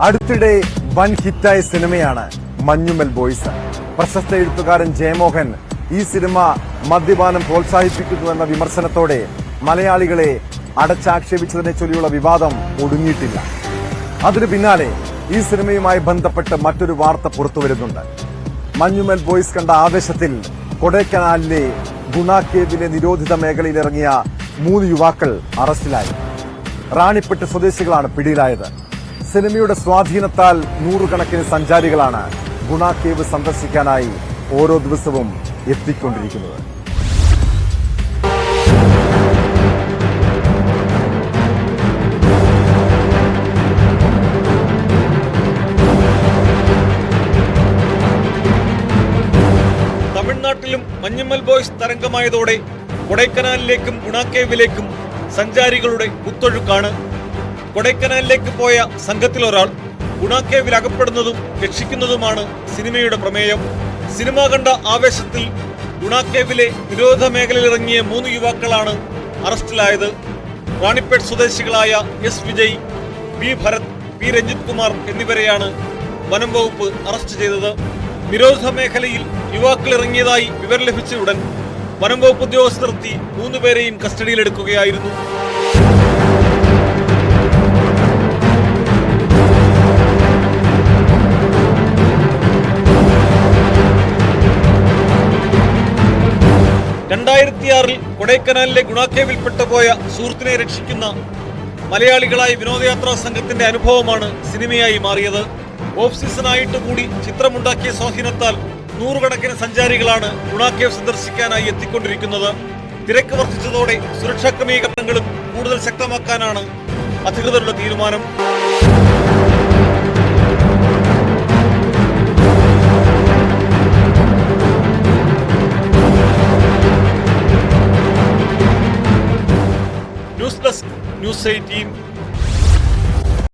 അടുത്തിടെ വൻ ഹിറ്റായ സിനിമയാണ് മഞ്ഞുമൽ ബോയ്സ്. പ്രശസ്ത എഴുത്തുകാരൻ ജയമോഹൻ ഈ സിനിമ മദ്യപാനം പ്രോത്സാഹിപ്പിക്കുന്നു എന്ന വിമർശനത്തോടെ മലയാളികളെ അടച്ചാക്ഷേപിച്ചതിനെ ചൊല്ലിയുള്ള വിവാദം ഒടുങ്ങിയിട്ടില്ല. അതിനു പിന്നാലെ ഈ സിനിമയുമായി ബന്ധപ്പെട്ട് മറ്റൊരു വാർത്ത പുറത്തുവരുന്നുണ്ട്. മഞ്ഞുമൽ ബോയ്സ് കണ്ട ആവേശത്തിൽ കൊടൈക്കനാലിലെ ഗുണാക്കേവിലെ നിരോധിത മേഖലയിൽ ഇറങ്ങിയ മൂന്ന് യുവാക്കൾ അറസ്റ്റിലായി. റാണിപ്പെട്ട് സ്വദേശികളാണ് പിടിയിലായത്. സിനിമയുടെ സ്വാധീനത്താൽ നൂറുകണക്കിന് സഞ്ചാരികളാണ് ഗുണ കേവ് സന്ദർശിക്കാനായി ഓരോ ദിവസവും എത്തിക്കൊണ്ടിരിക്കുന്നത്. തമിഴ്നാട്ടിലും മഞ്ഞുമ്മൽ ബോയ്സ് തരംഗമായതോടെ കൊടൈക്കനാലിലേക്കും ഗുണാക്കേവിലേക്കും സഞ്ചാരികളുടെ കുത്തൊഴുക്കാണ് കൊടൈക്കനാലിലേക്ക് പോയ സംഘത്തിലൊരാൾ ഗുണാക്കേവിൽ അകപ്പെടുന്നതും രക്ഷിക്കുന്നതുമാണ് സിനിമയുടെ പ്രമേയം. സിനിമ കണ്ട ആവേശത്തിൽ ഗുണാക്കേവിലെ നിരോധ മേഖലയിൽ ഇറങ്ങിയ മൂന്ന് യുവാക്കളാണ് അറസ്റ്റിലായത്. റാണിപ്പേട്ട് സ്വദേശികളായ S Vijay P Bharat P Ranjith Kumar എന്നിവരെയാണ് വനം വകുപ്പ് അറസ്റ്റ് ചെയ്തത്. നിരോധ മേഖലയിൽ യുവാക്കൾ ഇറങ്ങിയതായി വിവരം ലഭിച്ച ഉടൻ വനം വകുപ്പ് ഉദ്യോഗസ്ഥർ എത്തി മൂന്നുപേരെയും കസ്റ്റഡിയിലെടുക്കുകയായിരുന്നു. രണ്ടായിരത്തിയാറിൽ കൊടൈക്കനാലിലെ ഗുണാക്കേവിൽപ്പെട്ടു പോയ സുഹൃത്തിനെ രക്ഷിക്കുന്ന മലയാളികളായ വിനോദയാത്രാ സംഘത്തിന്റെ അനുഭവമാണ് സിനിമയായി മാറിയത്. ഓഫ് സീസണായിട്ട് കൂടി ചിത്രമുണ്ടാക്കിയ സ്വാധീനത്താൽ നൂറുകണക്കിന് സഞ്ചാരികളാണ് ഗുണാക്കേവ് സന്ദർശിക്കാനായി എത്തിക്കൊണ്ടിരിക്കുന്നത്. തിരക്ക് വർദ്ധിച്ചതോടെ സുരക്ഷാ ക്രമീകരണങ്ങളും കൂടുതൽ ശക്തമാക്കാനാണ് അധികൃതരുടെ തീരുമാനം. Desk news eighteen